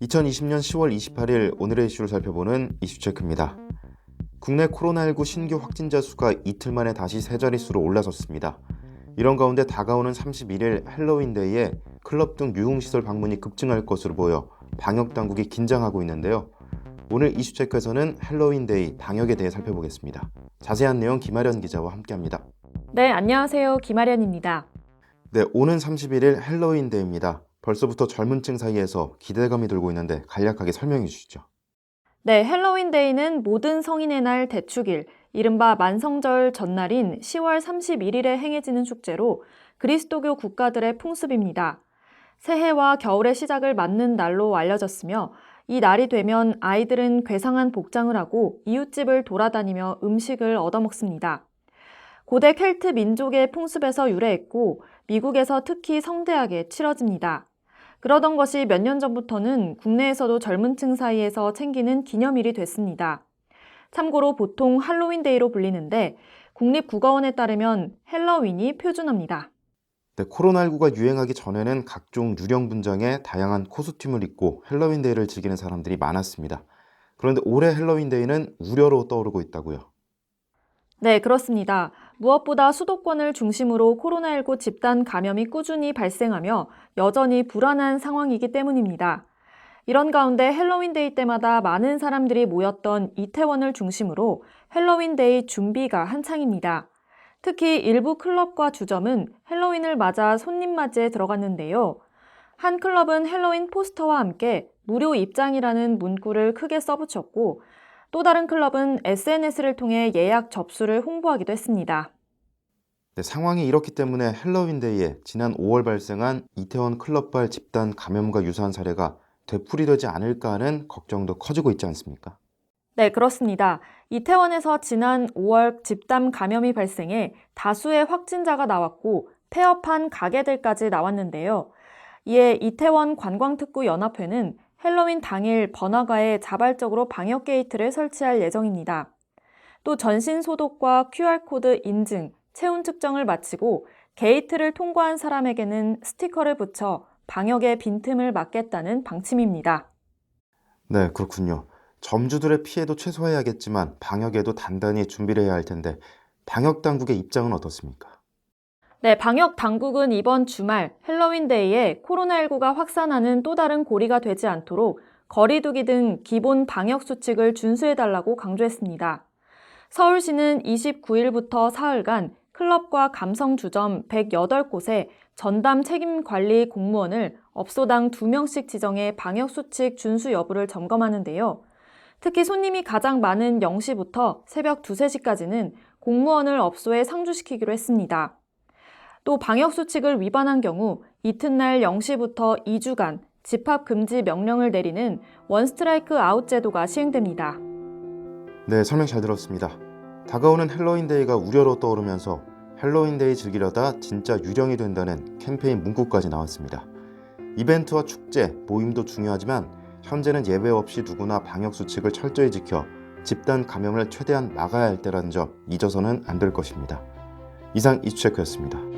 2020년 10월 28일 오늘의 이슈를 살펴보는 이슈체크입니다. 국내 코로나19 신규 확진자 수가 이틀 만에 다시 세 자릿수로 올라섰습니다. 이런 가운데 다가오는 31일 헬로윈데이에 클럽 등 유흥시설 방문이 급증할 것으로 보여 방역 당국이 긴장하고 있는데요. 오늘 이슈체크에서는 헬로윈데이 방역에 대해 살펴보겠습니다. 자세한 내용 김아련 기자와 함께합니다. 네, 안녕하세요. 김아련입니다. 네, 오는 31일 헬로윈데이입니다. 벌써부터 젊은 층 사이에서 기대감이 들고 있는데 간략하게 설명해 주시죠. 네, 헬로윈데이는 모든 성인의 날 대축일, 이른바 만성절 전날인 10월 31일에 행해지는 축제로 그리스도교 국가들의 풍습입니다. 새해와 겨울의 시작을 맞는 날로 알려졌으며 이 날이 되면 아이들은 괴상한 복장을 하고 이웃집을 돌아다니며 음식을 얻어먹습니다. 고대 켈트 민족의 풍습에서 유래했고 미국에서 특히 성대하게 치러집니다. 그러던 것이 몇 년 전부터는 국내에서도 젊은 층 사이에서 챙기는 기념일이 됐습니다. 참고로 보통 할로윈데이로 불리는데 국립국어원에 따르면 헬로윈이 표준어입니다. 네, 코로나19가 유행하기 전에는 각종 유령 분장에 다양한 코스튬을 입고 헬로윈데이를 즐기는 사람들이 많았습니다. 그런데 올해 헬로윈데이는 우려로 떠오르고 있다고요. 네, 그렇습니다. 무엇보다 수도권을 중심으로 코로나19 집단 감염이 꾸준히 발생하며 여전히 불안한 상황이기 때문입니다. 이런 가운데 헬로윈데이 때마다 많은 사람들이 모였던 이태원을 중심으로 헬로윈데이 준비가 한창입니다. 특히 일부 클럽과 주점은 헬로윈을 맞아 손님 맞이에 들어갔는데요. 한 클럽은 헬로윈 포스터와 함께 무료 입장이라는 문구를 크게 써붙였고 또 다른 클럽은 SNS를 통해 예약 접수를 홍보하기도 했습니다. 네, 상황이 이렇기 때문에 헬로윈데이에 지난 5월 발생한 이태원 클럽발 집단 감염과 유사한 사례가 되풀이되지 않을까 하는 걱정도 커지고 있지 않습니까? 네, 그렇습니다. 이태원에서 지난 5월 집단 감염이 발생해 다수의 확진자가 나왔고 폐업한 가게들까지 나왔는데요. 이에 이태원 관광특구 연합회는 헬로윈 당일 번화가에 자발적으로 방역 게이트를 설치할 예정입니다. 또 전신 소독과 QR코드 인증, 체온 측정을 마치고 게이트를 통과한 사람에게는 스티커를 붙여 방역의 빈틈을 막겠다는 방침입니다. 네, 그렇군요. 점주들의 피해도 최소화해야겠지만 방역에도 단단히 준비를 해야 할 텐데 방역 당국의 입장은 어떻습니까? 네, 방역 당국은 이번 주말 헬로윈데이에 코로나19가 확산하는 또 다른 고리가 되지 않도록 거리두기 등 기본 방역 수칙을 준수해달라고 강조했습니다. 서울시는 29일부터 사흘간 클럽과 감성주점 108곳에 전담 책임관리 공무원을 업소당 2명씩 지정해 방역수칙 준수 여부를 점검하는데요. 특히 손님이 가장 많은 0시부터 새벽 2, 3시까지는 공무원을 업소에 상주시키기로 했습니다. 또 방역수칙을 위반한 경우 이튿날 0시부터 2주간 집합금지 명령을 내리는 원스트라이크 아웃 제도가 시행됩니다. 네, 설명 잘 들었습니다. 다가오는 헬로윈데이가 우려로 떠오르면서 헬로윈데이 즐기려다 진짜 유령이 된다는 캠페인 문구까지 나왔습니다. 이벤트와 축제, 모임도 중요하지만 현재는 예외 없이 누구나 방역 수칙을 철저히 지켜 집단 감염을 최대한 막아야 할 때라는 점 잊어서는 안 될 것입니다. 이상 이슈체크였습니다.